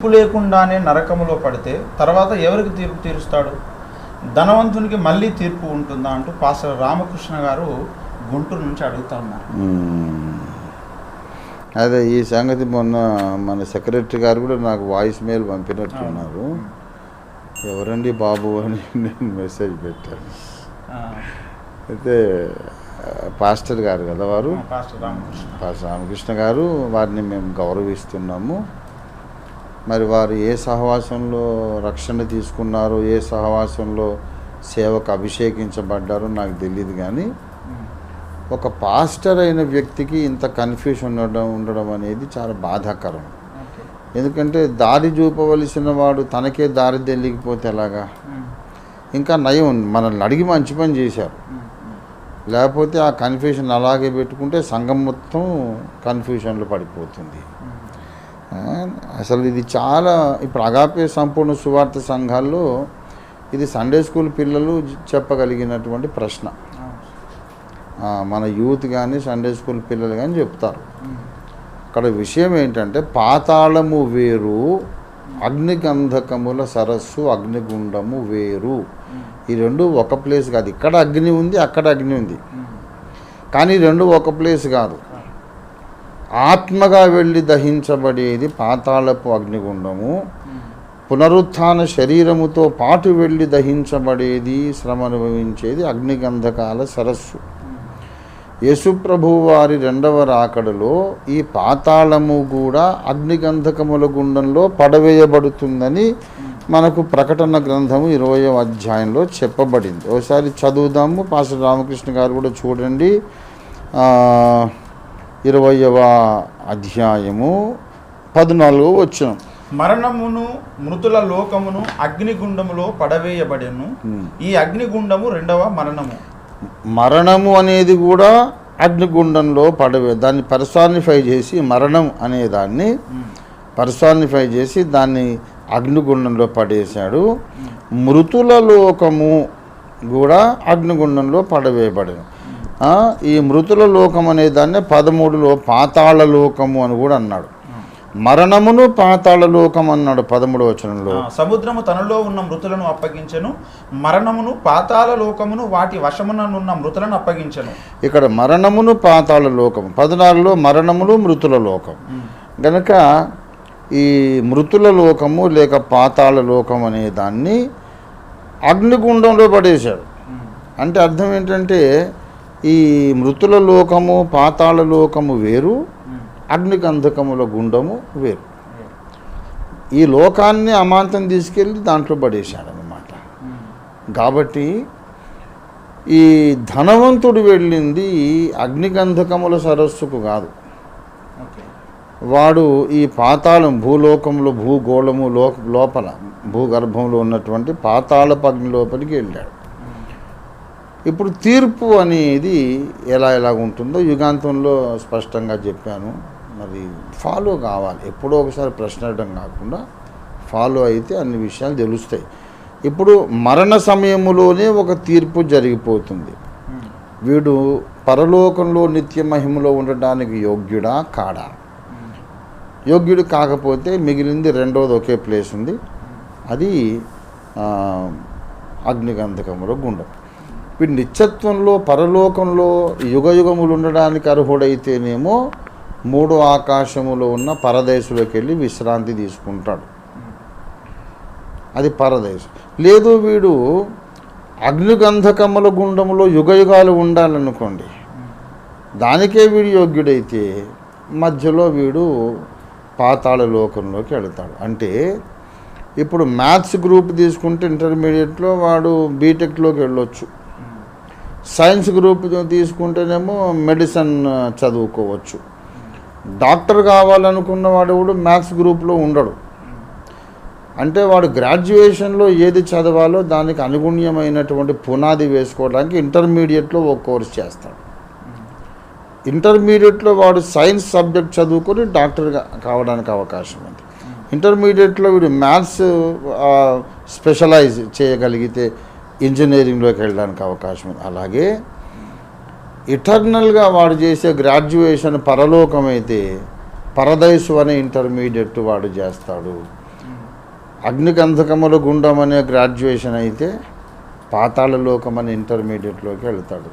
తీర్పు లేకుండానే నరకములో పడితే తర్వాత ఎవరికి తీర్పు తీరుస్తాడు? ధనవంతునికి మళ్ళీ తీర్పు ఉంటుందా అంటూ పాస్టర్ రామకృష్ణ గారు గుంటూరు నుంచి అడుగుతా ఉన్నారు. అదే ఈ సంగతి మొన్న మన సెక్రటరీ గారు కూడా నాకు వాయిస్ మెయిల్ పంపినట్టున్నారు. ఎవరండి బాబు అని నేను మెసేజ్ పెట్టాను. అయితే పాస్టర్ గారు కదా వారు? పాస్టర్ రామకృష్ణ. పాస్టర్ రామకృష్ణ గారు వారిని మేము గౌరవిస్తున్నాము. మరి వారు ఏ సహవాసంలో రక్షణ తీసుకున్నారో ఏ సహవాసంలో సేవకు అభిషేకించబడ్డారో నాకు తెలియదు కానీ ఒక పాస్టర్ అయిన వ్యక్తికి ఇంత కన్ఫ్యూషన్ ఉండడం ఉండడం అనేది చాలా బాధాకరం. ఎందుకంటే దారి చూపవలసిన వాడు తనకే దారి తెలియకపోతే ఎలాగా? ఇంకా నయం మనల్ని అడిగి మంచి పని చేశారు. లేకపోతే ఆ కన్ఫ్యూషన్ అలాగే పెట్టుకుంటే సంఘం మొత్తం కన్ఫ్యూషన్లో పడిపోతుంది. అసలు ఇది చాలా ఇప్పుడు అగాపే సంపూర్ణ సువార్త సంఘాల్లో ఇది సండే స్కూల్ పిల్లలు చెప్పగలిగినటువంటి ప్రశ్న. మన యూత్ కానీ సండే స్కూల్ పిల్లలు కానీ చెప్తారు. అక్కడ విషయం ఏంటంటే పాతాళము వేరు అగ్నిగంధకముల సరస్సు అగ్నిగుండము వేరు. ఈ రెండు ఒక ప్లేస్ కాదు. ఇక్కడ అగ్ని ఉంది అక్కడ అగ్ని ఉంది. కానీ రెండు ఒక ప్లేస్ కాదు. ఆత్మగా వెళ్ళి దహించబడేది పాతాళపు అగ్నిగుండము. పునరుత్న శరీరముతో పాటు వెళ్ళి దహించబడేది శ్రమ అనుభవించేది అగ్నిగంధకాల సరస్సు. ఉమ్, యేసుప్రభు వారి రెండవ రాకడలో ఈ పాతాళము కూడా అగ్నిగంధకముల గుండంలో పడవేయబడుతుందని మనకు ప్రకటన గ్రంథము ఇరవయో అధ్యాయంలో చెప్పబడింది. ఒకసారి చదువుదాము. పాస్టర్ రామకృష్ణ గారు కూడా చూడండి. ఆ, ఇరవయవ అధ్యాయము పద్నాలుగో వచ్చిన మరణమును మృతుల లోకమును అగ్నిగుండములో పడవేయబడెను. ఈ అగ్నిగుండము రెండవ మరణము. మరణము అనేది కూడా అగ్నిగుండంలో పడవే దాన్ని పర్సానిఫై చేసి మరణం అనే దాన్ని ఉమ్, పర్సానిఫై చేసి దాన్ని అగ్నిగుండంలో పడేశాడు. మృతుల లోకము కూడా అగ్నిగుండంలో పడవేయబడింది ఆ, ఈ మృతుల లోకం అనే దాన్ని పదమూడులో పాతాళ లోకము అని కూడా అన్నాడు. మరణమును పాతాళ లోకం అన్నాడు పదమూడు వచనంలో. సముద్రము తనలో ఉన్న మృతులను అప్పగించెను మరణమును పాతాల లోకమును వాటి వశముననున్న మృతులను అప్పగించెను. ఇక్కడ మరణమును పాతాళ లోకం పద్నాలుగులో మరణములు మృతుల లోకం. గనక ఈ మృతుల లోకము లేక పాతాళ లోకం అనే దాన్ని అగ్నిగుండంలో పడేశాడు అంటే అర్థం ఏంటంటే ఈ మృతుల లోకము పాతాళ లోకము వేరు అగ్నిగంధకముల గుండము వేరు. ఈ లోకాన్ని అమాంతం తీసుకెళ్ళి దాంట్లో పడేశాడు అనమాట కాబట్టి ఈ ధనవంతుడు వెళ్ళింది అగ్నిగంధకముల సరస్సుకు కాదు. వాడు ఈ పాతాళం భూలోకంలో భూగోళము లోపల భూగర్భంలో ఉన్నటువంటి పాతాళ అగ్ని లోపలికి వెళ్ళాడు. ఇప్పుడు తీర్పు అనేది ఎలా ఎలా ఉంటుందో యుగాంతంలో స్పష్టంగా చెప్పాను. మరి ఫాలో కావాలి. ఎప్పుడో ఒకసారి ప్రశ్న అడగడం కాకుండా ఫాలో అయితే అన్ని విషయాలు తెలుస్తాయి. ఇప్పుడు మరణ సమయములోనే ఒక తీర్పు జరిగిపోతుంది. వీడు పరలోకంలో నిత్య మహిమలో ఉండడానికి యోగ్యుడా? కాడా? యోగ్యుడు కాకపోతే మిగిలింది రెండోది ఒకే ప్లేస్ ఉంది. అది అగ్నిగంధకంలో గుండం. వీడు నిత్యత్వంలో పరలోకంలో యుగయుగములు ఉండడానికి అర్హుడైతేనేమో మూడో ఆకాశములో ఉన్న పరదేశంలోకి వెళ్ళి విశ్రాంతి తీసుకుంటాడు. అది పరదేశం. లేదు వీడు అగ్నిగంధకముల గుండంలో యుగయుగాలు ఉండాలనుకోండి దానికే వీడు యోగ్యుడైతే మధ్యలో వీడు పాతాళ లోకంలోకి వెళతాడు. అంటే ఇప్పుడు మ్యాథ్స్ గ్రూప్ తీసుకుంటే ఇంటర్మీడియట్లో వాడు బీటెక్లోకి వెళ్ళొచ్చు. సైన్స్ గ్రూప్ తీసుకుంటేనేమో మెడిసిన్ చదువుకోవచ్చు. డాక్టర్ కావాలనుకున్న వాడు కూడా మ్యాథ్స్ గ్రూప్లో ఉండడు. అంటే వాడు గ్రాడ్యుయేషన్లో ఏది చదవాలో దానికి అనుగుణ్యమైనటువంటి పునాది వేసుకోవడానికి ఇంటర్మీడియట్లో ఒక కోర్స్ చేస్తాడు. ఇంటర్మీడియట్లో వాడు సైన్స్ సబ్జెక్ట్ చదువుకొని డాక్టర్గా కావడానికి అవకాశం ఉంది. ఇంటర్మీడియట్లో వీడు మ్యాథ్స్ స్పెషలైజ్ చేయగలిగితే ఇంజనీరింగ్లోకి వెళ్ళడానికి అవకాశం ఉంది. అలాగే ఇటర్నల్గా వాడు చేసే గ్రాడ్యుయేషన్ పరలోకమైతే పరదైసు అనే ఇంటర్మీడియట్ వాడు చేస్తాడు. అగ్నిగంధకముల గుండం అనే గ్రాడ్యుయేషన్ అయితే పాతాళ లోకం అనే ఇంటర్మీడియట్లోకి వెళ్తాడు.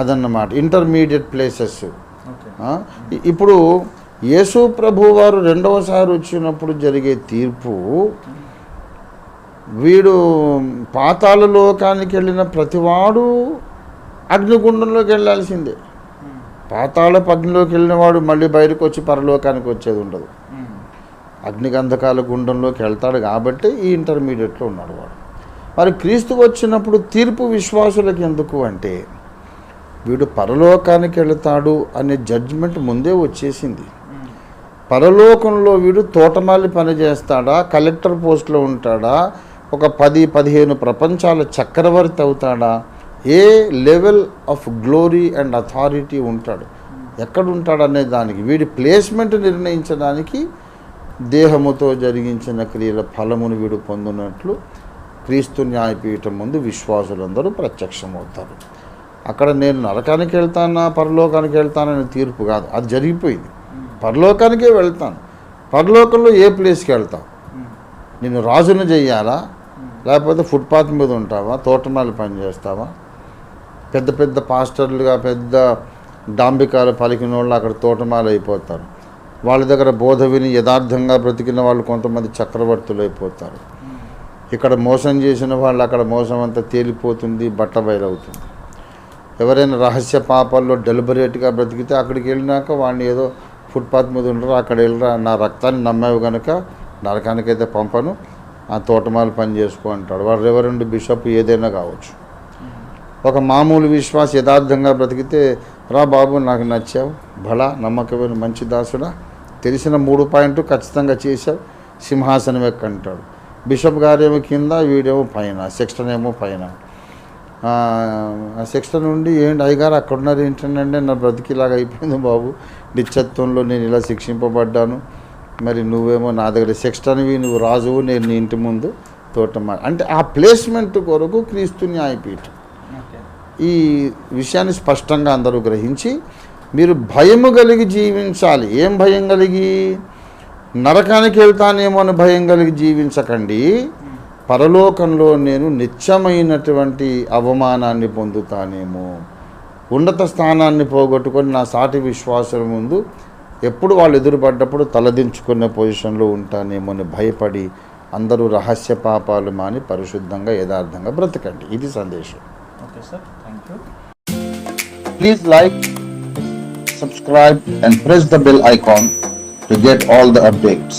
అదన్నమాట. ఇంటర్మీడియట్ ప్లేసెస్ ఇప్పుడు యేసు ప్రభు వారు రెండవసారి వచ్చినప్పుడు జరిగే తీర్పు వీడు పాతాల లోకానికి వెళ్ళిన ప్రతివాడు అగ్నిగుండంలోకి వెళ్ళాల్సిందే. పాతాళ పగ్నిలోకి వెళ్ళిన వాడు మళ్ళీ బయటకు వచ్చి పరలోకానికి వచ్చేది ఉండదు. అగ్నిగంధకాల గుండంలోకి వెళ్తాడు కాబట్టి ఈ ఇంటర్మీడియట్లో ఉన్నాడు వాడు. మరి క్రీస్తు వచ్చినప్పుడు తీర్పు విశ్వాసులకు ఎందుకు అంటే వీడు పరలోకానికి వెళతాడు అనే జడ్జిమెంట్ ముందే వచ్చేసింది. పరలోకంలో వీడు తోటమాలి పని చేస్తాడా కలెక్టర్ పోస్ట్లో ఉంటాడా ఒక పది పదిహేను ప్రపంచాల చక్రవర్తి అవుతాడా? ఏ level of glory and authority ఉంటాడు? ఎక్కడ దానికి వీడి ప్లేస్మెంట్ నిర్ణయించడానికి దేహముతో జరిగించిన క్రియల ఫలమును వీడు పొందినట్లు క్రీస్తు న్యాయపీఠం ముందు విశ్వాసులందరూ ప్రత్యక్షమవుతారు. అక్కడ నేను నరకానికి వెళ్తానా? పరలోకానికి వెళ్తానని తీర్పు కాదు. అది జరిగిపోయింది. పరలోకానికే వెళ్తాను. పరలోకంలో ఏ ప్లేస్కి వెళ్తాం నేను రాజును చేయాలా లేకపోతే ఫుట్పాత్ మీద ఉంటావా? తోటమాలి పని చేస్తావా? పెద్ద పెద్ద పాస్టర్లుగా పెద్ద డాంబికాలు పలికిన వాళ్ళు అక్కడ తోటమాలు అయిపోతారు. వాళ్ళ దగ్గర బోధ విని యథార్థంగా బ్రతికిన వాళ్ళు కొంతమంది చక్రవర్తులు అయిపోతారు. ఇక్కడ మోసం చేసిన వాళ్ళు అక్కడ మోసం అంతా తేలిపోతుంది బట్ట బయలవుతుంది. ఎవరైనా రహస్య పాపాల్లో డెలిబరేట్గా బ్రతికితే అక్కడికి వెళ్ళినాక వాడిని ఏదో ఫుట్పాత్ మీద ఉండరు అక్కడ వెళ్ళరా నా రక్తాన్ని నమ్మావు కనుక నరకానికైతే పంపను ఆ తోటమాలు పని చేసుకో అంటాడు. వాడు రెవరెండ్ బిషప్ ఏదైనా కావచ్చు. ఒక మామూలు విశ్వాస యథార్థంగా బ్రతికితే రా బాబు నాకు నచ్చావు బలా నమ్మకమైన మంచి దాసుడా తెలిసిన మూడు పాయింట్ ఖచ్చితంగా చేశావు సింహాసనం ఎక్కంటాడు బిషప్ గారేమో కింద వీడేమో పైన సెక్స్టన్ ఏమో పైన. ఆ, ఆ నుండి ఏంటి అయ్యగారు అక్కడ ఉన్నారు ఏంటంటే నా బ్రతికిలాగా అయిపోయింది బాబు నిత్యత్వంలో నేను ఇలా శిక్షింపబడ్డాను మరి నువ్వేమో నా దగ్గర సెక్స్టన్వి నువ్వు రాజువు నేను నీ ఇంటి ముందు తోటమా అంటే ఆ ప్లేస్మెంట్ కొరకు క్రీస్తు న్యాయపీఠం. ఈ విషయాన్ని స్పష్టంగా అందరూ గ్రహించి మీరు భయము కలిగి జీవించాలి. ఏం భయం కలిగి? నరకానికి వెళ్తానేమో అని భయం కలిగి జీవించకండి. పరలోకంలో నేను నిత్యమైనటువంటి అవమానాన్ని పొందుతానేమో. ఉన్నత స్థానాన్ని పోగొట్టుకొని నా సాటి విశ్వాసుల ముందు ఎప్పుడు వాళ్ళు ఎదురుపడ్డప్పుడు తలదించుకునే పొజిషన్లో ఉంటానేమో అని భయపడి అందరూ రహస్య పాపాలు మాని పరిశుద్ధంగా యథార్థంగా బ్రతకండి. ఇది సందేశం. Okay sir. Thank you. Please like, subscribe, and press the bell icon to get all the updates.